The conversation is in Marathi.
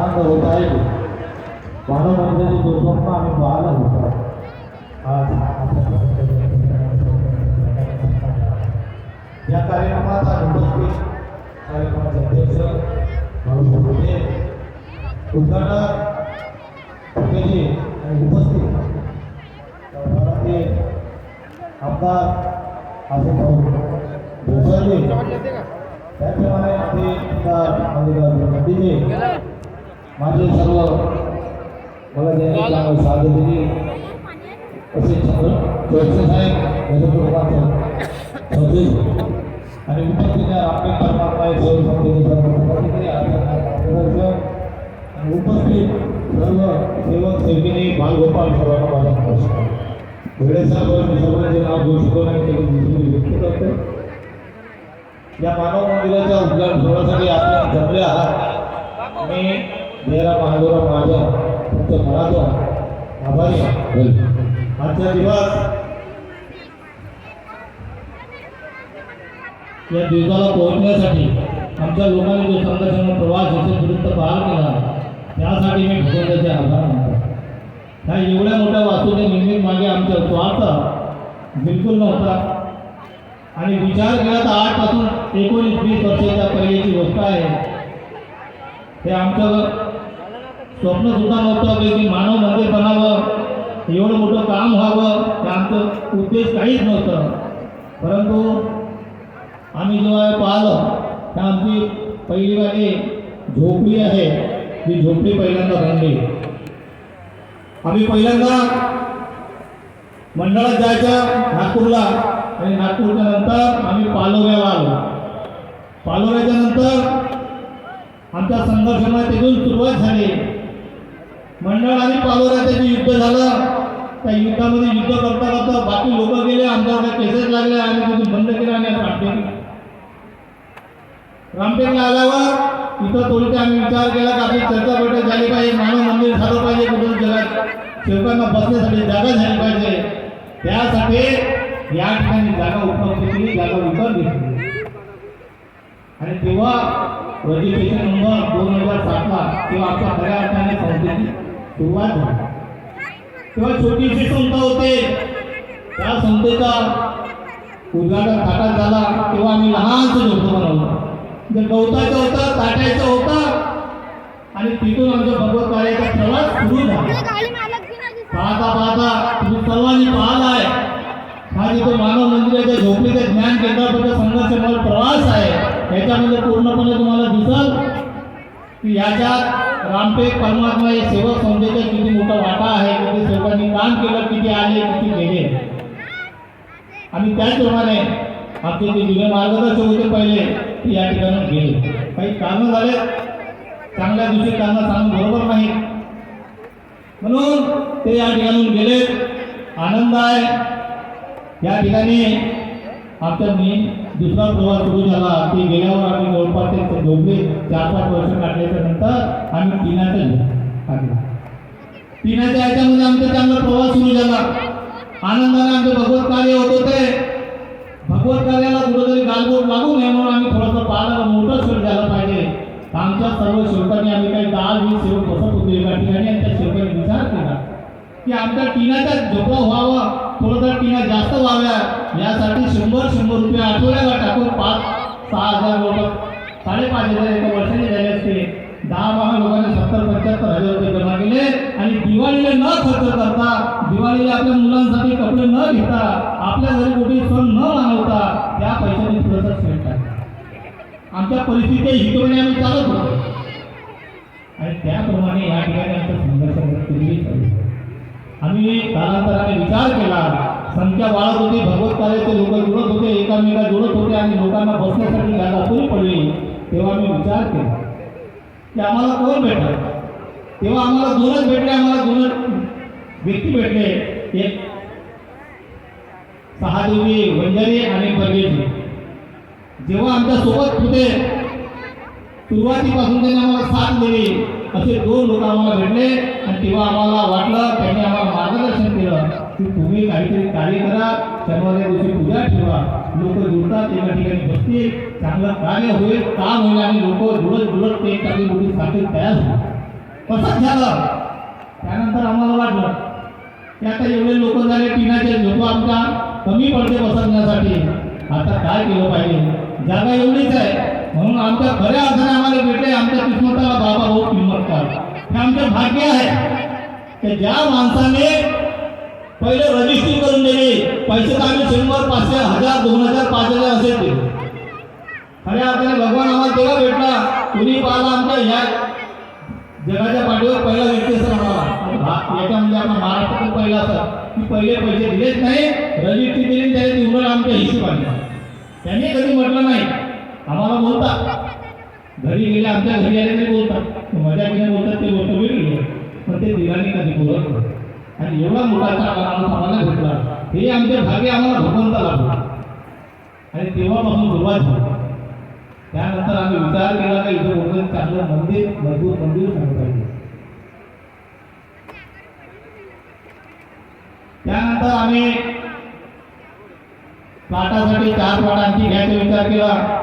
आनंद होत आहे मानव मंदिराची दुर्गम आम्ही पाहायला होतो आज या कार्यक्रमाचा उपस्थित कार्यक्रमाचे अध्यक्ष माणूस होते. उद्घाटक फुकेजी आणि उपस्थित आमदार असे भोसले. त्याप्रमाणे आपले आमदार माणिकराव नंदीजी माझे सर्व मला त्यांनी साथ दिली. चंद्र चौकसे साहेब चौधरी आणि उपस्थित आपले परमात्मा सर्व आणि उपस्थित सर्व सेवक सेविनी बालगोपाल सर्वांना माझा नमस्कार. वेळेसाहेब सर्वांचे नाव घेऊ शकतो नाही ते दुसरी व्यक्त करतो. या मानव मंदिराच्या उद्घाटन सोहळ्यासाठी आपण जमले आहात. मी मेरा महादेवराव माझा तुमचं मनाचं आभारी आजचा दिवस या दिवसाला पोहोचण्यासाठी आमच्या लोकांनी जो संघर्षाचा प्रवास याच्या विरुद्ध पार केला त्यासाठी मी भगवंताचे आभार मानतो. ह्या एवढ्या मोठ्या वास्तूच्या निर्मित मागे आमचा स्वार्थ बिलकुल नव्हता. आणि विचार केला तर आजपासून एकोणीस वीस वर्षाच्या पहिल्याची गोष्ट आहे. हे आमचं स्वप्न सुद्धा नव्हतं की मानव मंदिर बनावं एवढं मोठं काम व्हावं हे आमचं उद्देश काहीच नव्हतं. परंतु आम्ही जेव्हा पाहिलं तर आमची पहिली वाली झोपडी आहे ती झोपडी पहिल्यांदा बांधली आम्ही पहिल्यांदा मंडळात जायचं नागपूरला आणि नागपूरच्या नंतर आम्ही पालोऱ्याला आलो. पालोऱ्याच्या नंतर आमच्या संघर्षाला तिथून सुरुवात झाली. मंडळ आणि पालोऱ्याचं जे युद्ध झालं त्या युद्धामध्ये युद्ध करता करता बाकी लोक गेले आमच्या केसेस लागले आणि तिथून बंद केलं आणि आता रामटेक रामटेकला आल्यावर इथं थोडी आम्ही विचार केला की आपली चर्चा बैठक झाली पाहिजे मानव मंदिर झालं पाहिजे कुठून जगात सेवकांना बसण्यासाठी जागा झाली पाहिजे. त्यासाठी या ठिकाणी जागा उपलब्ध केली जागा विकत घेतली. आणि तेव्हा रजिस्ट्रेशन नंबर दोन हजार सातला तेव्हा आमच्या खऱ्या अर्थाने संस्थेची सुरुवात तेव्हा छोटीशी संस्था होते. त्या संस्थेचा उद्घाटन ताटात झाला. तेव्हा आम्ही लहानसं झोपतो बनवलं जर म्हणजे गवताचं होतं ताटायचं होतं. आणि तिथून आमचा भगवत कार्याचा प्रवास सुरू झाला. पाहता पाहता तुम्ही सर्वांनी पाहिला आहे हा जिथे मानव मंदिराच्या झोपडीच्या ज्ञान केंद्राबद्दल संघर्षमय प्रवास आहे. त्याच्यामध्ये पूर्णपणे तुम्हाला दिसल की याच्यात रामटेक परमात्मा हे सेवक संस्थेचा किती मोठा वाटा आहे किती सेवकांनी काम केलं किती आले किती गेले. आणि त्याचप्रमाणे आमचे जे जुने मार्गदर्शक होते पहिले ते या ठिकाणी गेले. काही कामं झाले चांगल्या दिवशी त्यांना सांगून बरोबर नाही. म्हणून ते या ठिकाणी गेले आनंद आहे. या ठिकाणी आमच्या मी दुसरा प्रवास सुरू झाला. ते गेल्यावर आम्ही जवळपास ते झोपले चार पाच वर्ष काढल्याच्या नंतर आम्ही पिण्याचं काढला पिण्याच्या याच्यामध्ये आमचा चांगला प्रवास सुरू झाला. आनंदाने आमचं भगवत कार्य होत होते. भगवत कार्याला कुठंतरी गालबोट लागू नये म्हणून आम्ही थोडंसं पाहायला मोठं शेड झाला पाहिजे. आमच्या सर्व सेवकांनी आम्ही काही दहा वीस सेवक बसत होतो. एका ठिकाणी आणि त्या सेवकांनी विचार केला की आमच्या टिनाचा झोपा व्हावा. थोडंसं टिना जास्त व्हाव्या त्यासाठी शंभर शंभर रुपये आठवड्याला टाकून पाच सहा हजार लोक साडेपाच हजार एका वर्षाने झाले असते दहा बारा लोकांनी सत्तर पंच्याहत्तर हजार रुपये जमा केले. आणि दिवाळीला न खर्च करता दिवाळीला आपल्या मुलांसाठी कपडे न घेता आपल्या घरी कुठे सण न मानवता त्या पैशाने थोडंसं सेट आमच्या परिस्थिती हिशोबाने आम्ही चालत होतो. आणि त्याप्रमाणे या ठिकाणी आमचा संघर्ष आम्ही कालांतराने विचार केला. संख्या वाढत होती. भगवत कार्याचे लोक जुळत होते. एकामेका जुळत होते आणि लोकांना बसण्यासाठी जागा पुरी पडली. तेव्हा मी विचार केला. की आम्हाला कोण भेटलं तेव्हा आम्हाला दोनच भेटले. आम्हाला दोन व्यक्ती भेटले. एक सहादेवी वंजारी आणि बर्गेजी जेव्हा आमच्यासोबत होते सुरुवातीपासून त्यांनी आम्हाला साथ दिली. असे दोन लोक आम्हाला भेटले आणि तेव्हा आम्हाला वाटलं त्यांनी आम्हाला मार्गदर्शन केलं. की तुम्ही काहीतरी कार्य करा शनिवारी दिवशी पूजा ठेवा. लोक जुळतात एका ठिकाणी बसतील. चांगलं कार्य होईल काम होईल आणि लोक जुळत जुळत ते एखादी मोठी साखळी तयार होईल. कसं झालं त्यानंतर आम्हाला वाटलं की आता एवढे लोक झाले टिनाचे लोक आमचा कमी पडते बसवण्यासाठी आता काय केलं पाहिजे? जागा एवढीच आहे. म्हणून आमच्या खऱ्या अर्थाने आम्हाला भेटले आमच्या किस्मताला बाबा हो किंमत काय हे आमचं भाग्य आहे. की ज्या माणसाने पहिले रजिस्ट्री करून दिली पैसे तर आम्ही शंभर पाचशे हजार दोन हजार पाच हजार असे ते खऱ्या अर्थाने भगवान आम्हाला तेव्हा भेटला. तुम्ही पाहिला आमच्या ह्या जगाच्या पाठीवर पहिला व्यक्ती असं आम्हाला भा- याच्यामध्ये आपला महाराष्ट्रातून पहिला असं. की पहिले पैसे दिलेच नाही रजिस्ट्री दिली त्याने निवडून आमच्या हिशोब आणला त्याने कधी म्हटलं नाही. आम्हाला बोलतात. घरी गेले आमच्या घरी आले तरी बोलतात. मजा घेणे बोलतात ते गोष्ट वेगळी पण ते दिलाने कधी बोलत नाही. आणि एवढा मोठा चांगला आम्हाला भेटला. हे आमच्या भाग्य आम्हाला भगवंत लाभला आणि तेव्हापासून सुरुवात झाली. त्यानंतर आम्ही विचार केला का इथं कुठलं चांगलं मंदिर मजबूत मंदिर झालं पाहिजे. त्यानंतर आम्ही पाटासाठी चार पाटांची घ्यायचा विचार केला.